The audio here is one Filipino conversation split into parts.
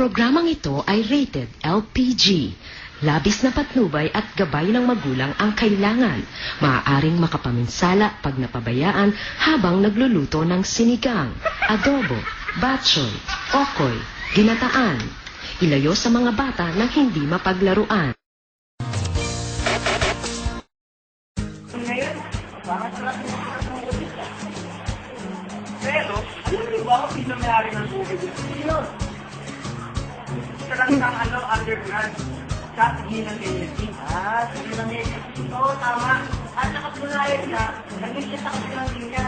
programang ito ay rated LPG. Labis na patnubay at gabay ng magulang ang kailangan. Maaaring makapaminsala pag napabayaan habang nagluluto ng sinigang, adobo, batchoy, okoy, ginataan. Ilayo sa mga bata ng hindi mapaglaruan. Pero, alam niyo ba kung ng tubig? Sino? Isa lang ng ano, underground. Sa tingin ng NLP. Ah, sige ng NLP. Oo, tama. At nakapulayan niya, naging siya sa kabilang linya.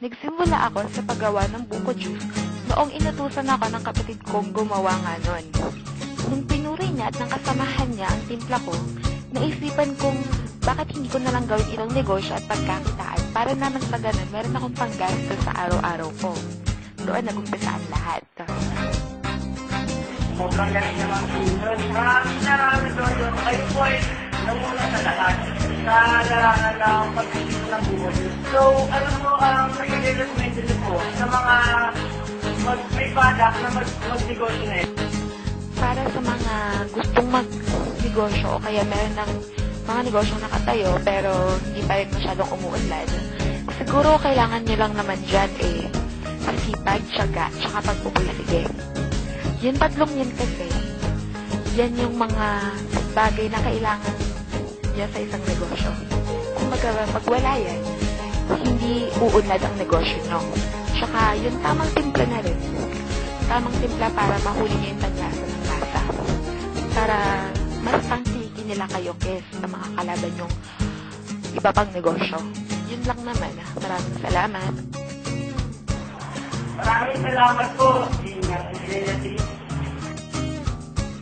Nagsimula ako sa paggawa ng buko juice noong inutusan ako ng kapatid kong gumawa nga nun. Nung pinuri niya at nang kasamahan niya ang timpla ko, naisipan kong bakit hindi ko na lang gawin itong negosyo at pagkakitaan para naman sa ganun meron akong panggasto sa araw-araw ko. Doon nagumpisa ang lahat. Sobrang galing naman po yun. Maraming maraming doon doon. Kayo po ay namuna sa lahat. Sa larangan ng pagpipito ng buhay. So, alam mo, ang um, niyo po sa mga mag may product na mag magnegosyo na ito. Para sa mga gustong mag-negosyo o kaya meron ng mga negosyong nakatayo pero hindi pa rin masyadong umuunlad, siguro kailangan nyo lang naman dyan eh sipag, tiyaga, tsaka pagpupursige. Yung tatlong yun kasi, yan yung mga bagay na kailangan niya sa isang negosyo. Kung mag- pag wala yan, hindi uunlad ang negosyo nyo. Tsaka yung tamang timpla na rin. Tamang timpla para mahuli niyo yung taglasa ng lasa. Para mas pangsiki nila kayo kes sa mga kalaban yung iba pang negosyo. Yun lang naman. ah. Maraming salamat. Maraming salamat po. Ingat sila si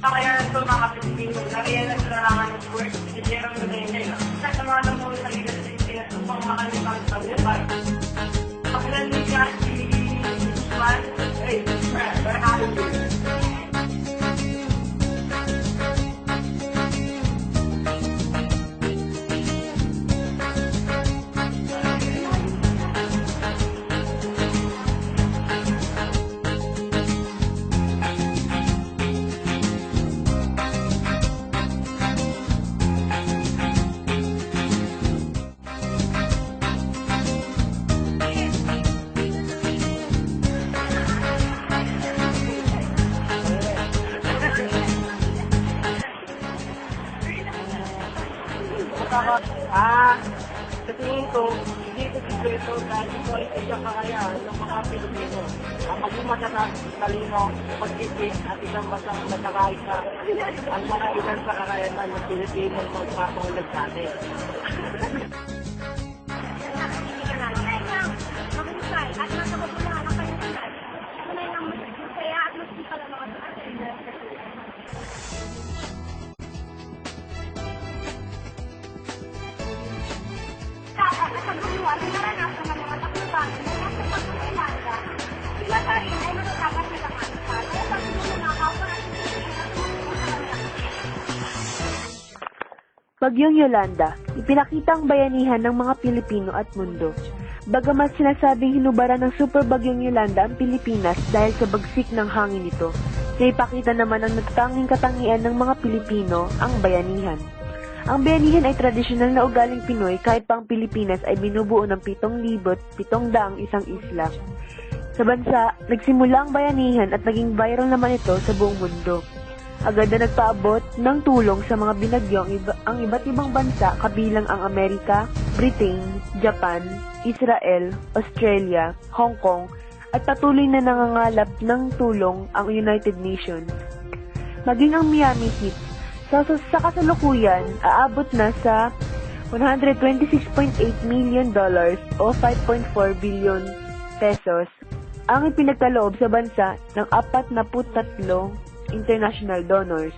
kaya ito mga Pilipino, nakiyalan sa larangan ng work, si Jerome Rodriguez. Sa mga namulo sa ligas sa Pilipinas, upang makalipang sa buhay. Kapilan ni si Juan, hey, very happy you. Ah, sa tingin ko, hindi ito sikreto dahil ito ay isang kakayaan ng mga Pilipino. Ang maging matatag, talino, pag-isip at isang basang matakaisa ang mga ilan sa kakayanan ng Pilipino magpapangulag sa atin. Bagyong Yolanda, ipinakita ang bayanihan ng mga Pilipino at mundo. Bagamat sinasabing hinubaran ng super bagyong Yolanda ang Pilipinas dahil sa bagsik ng hangin nito, naipakita naman ang nagtanging katangian ng mga Pilipino, ang bayanihan. Ang bayanihan ay tradisyonal na ugaling Pinoy kahit pa ang Pilipinas ay binubuo ng 7,700 isang isla. Sa bansa, nagsimula ang bayanihan at naging viral naman ito sa buong mundo. Agad na nagpaabot ng tulong sa mga binagyo ang, iba, ang iba't ibang bansa kabilang ang Amerika, Britain, Japan, Israel, Australia, Hong Kong, at patuloy na nangangalap ng tulong ang United Nations. Maging ang Miami Heat, sa, sa, sa kasalukuyan, aabot na sa 126.8 million dollars o 5.4 billion pesos ang ipinagkaloob sa bansa ng 43 international donors.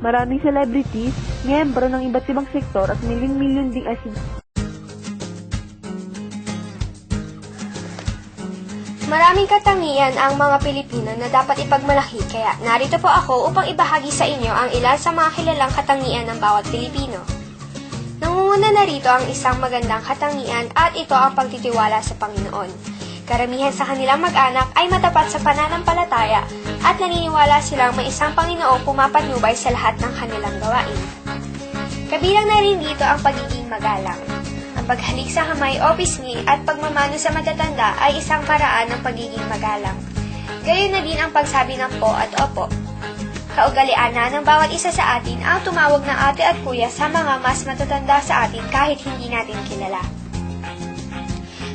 Maraming celebrities, miyembro ng iba't ibang sektor at milyon-milyon ding asi- Maraming katangian ang mga Pilipino na dapat ipagmalaki kaya narito po ako upang ibahagi sa inyo ang ilan sa mga kilalang katangian ng bawat Pilipino. Nangunguna na rito ang isang magandang katangian at ito ang pagtitiwala sa Panginoon. Karamihan sa kanilang mag-anak ay matapat sa pananampalataya at naniniwala silang may isang Panginoong pumapatnubay sa lahat ng kanilang gawain. Kabilang na rin dito ang pagiging magalang. Ang paghalik sa kamay o pisngi at pagmamano sa matatanda ay isang paraan ng pagiging magalang. Gayon na din ang pagsabi ng po at opo. Kaugalian na ng bawat isa sa atin ang tumawag ng ate at kuya sa mga mas matatanda sa atin kahit hindi natin kilala.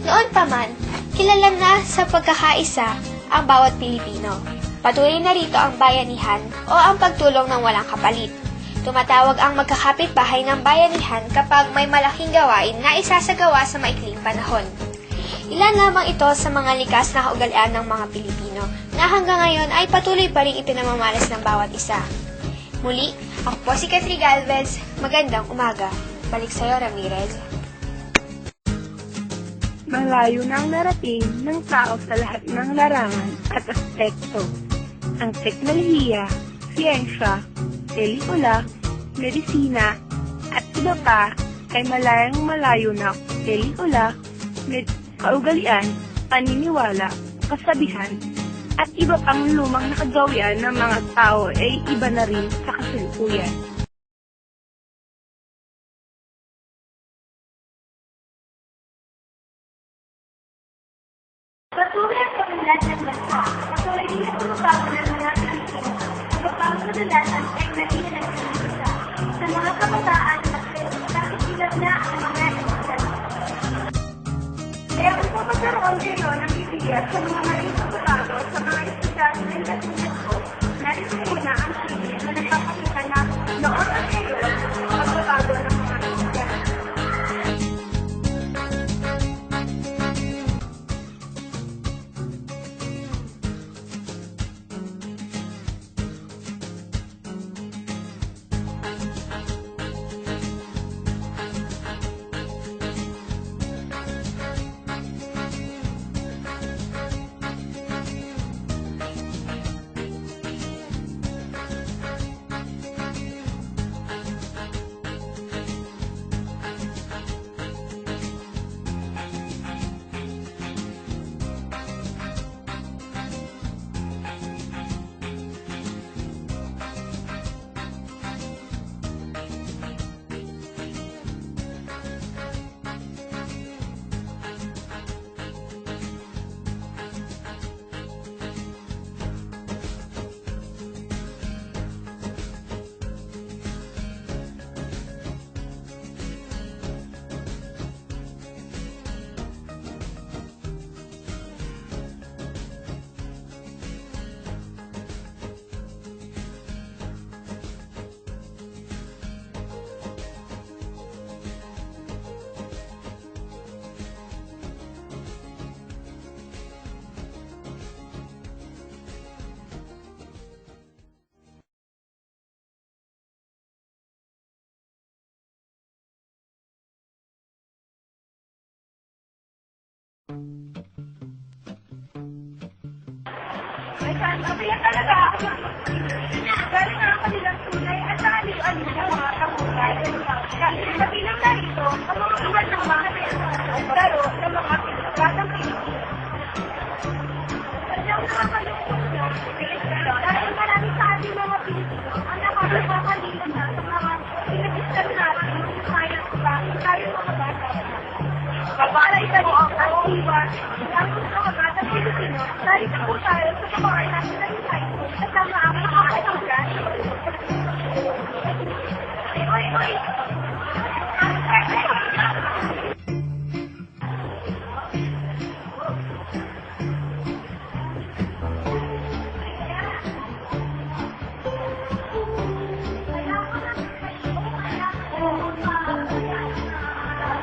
Noon pa man, kilala na sa pagkakaisa ang bawat Pilipino. Patuloy na rito ang bayanihan o ang pagtulong ng walang kapalit. Tumatawag ang magkakapit-bahay ng bayanihan kapag may malaking gawain na isasagawa sa maikling panahon. Ilan lamang ito sa mga likas na kaugalian ng mga Pilipino na hanggang ngayon ay patuloy pa rin ipinamamalas ng bawat isa. Muli, ako po si Cathy Galvez. Magandang umaga. Balik sa'yo, Ramirez. Malayo na narating ng tao sa lahat ng larangan at aspekto. Ang teknolohiya, siyensya, pelikula, medisina, at iba pa ay malayang malayo na pelikula, med kaugalian, paniniwala, kasabihan, at iba pang lumang nakagawian ng mga tao ay iba na rin sa kasalukuyan. Patuloy ang pagmulat ng bansa. Patuloy din ang pagbabago ng mga Pilipino. Ang pagbabago kadalasan ay naging ng bansa. Sa mga kabataan at nakikilap na ang mga edukasyon. Kaya kung magkaroon kayo ng ideya sa mga maling pagbabago sa mga estudyante ng katulad ko, narito muna ang na nagpapakita na noon at ngayon Kaya talaga ako. Galing nga ako nilang tunay at ano yung mga kamuhay. Kabilang na rito, ang mga iwan ng mga pero sa mga batang Pilipino. Sadyang nakakalungkot na, dahil marami sa ating mga Pilipino ang nakakalimutan na sa mga pinag-istan natin yung kaya ba, tayo mga bata. Para isa mo ang iwan ang mga bata Pilipino dahil po tayo sa pamamagitan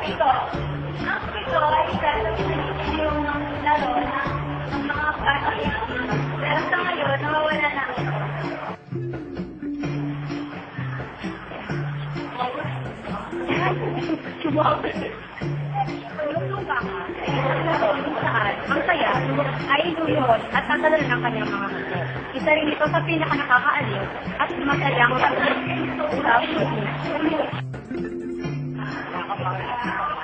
Ito. Ang ito ay gagawin yung laro ng mga bata. Ang saya. ay luluhod at tatalan ng kanyang mga mundo. Isa rin ito sa pinaka nakakaaliw at masayang usap Kaya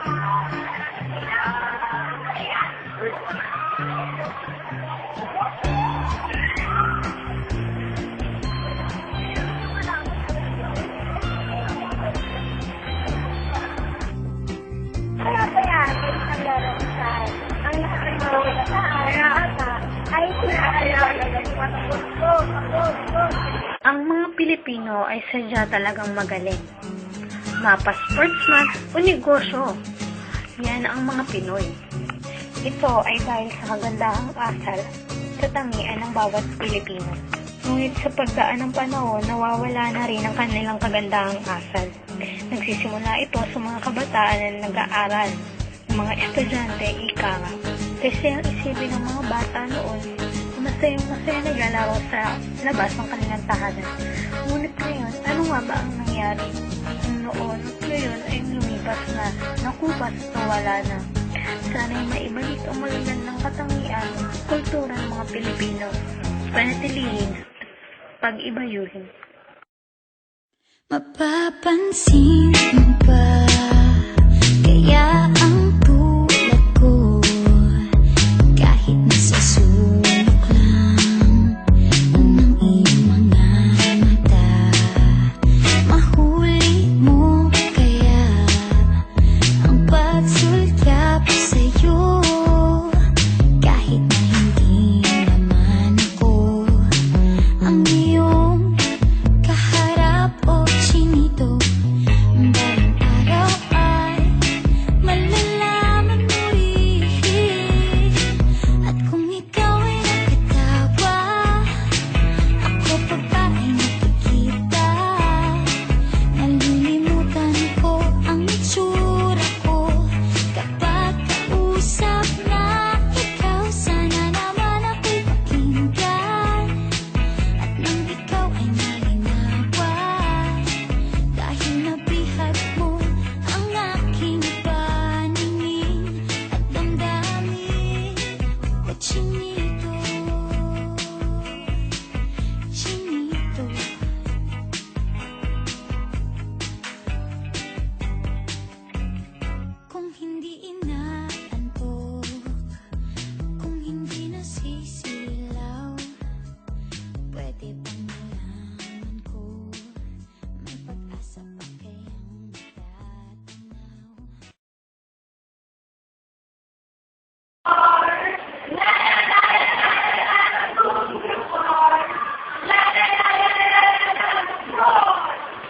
Pilipino ay sadya talagang magaling. Mapa sportsman o negosyo. Yan ang mga Pinoy. Ito ay dahil sa kagandahang asal sa tangian ng bawat Pilipino. Ngunit sa pagdaan ng panahon, nawawala na rin ang kanilang kagandahang asal. Nagsisimula ito sa mga kabataan na nag-aaral, mga estudyante, ika nga. Kasi ang isipin ng mga bata noon, masayang masaya naglalaro sa labas ng kanilang tahanan. Ngunit ngayon, ano nga ba ang nangyari? Noon, ngayon ay lumipas na, nakupas na wala na. Sana'y maibalik ang magagandang katangian, kultura ng mga Pilipino, panatilihin at pag-ibayuhin. Mapapansin mo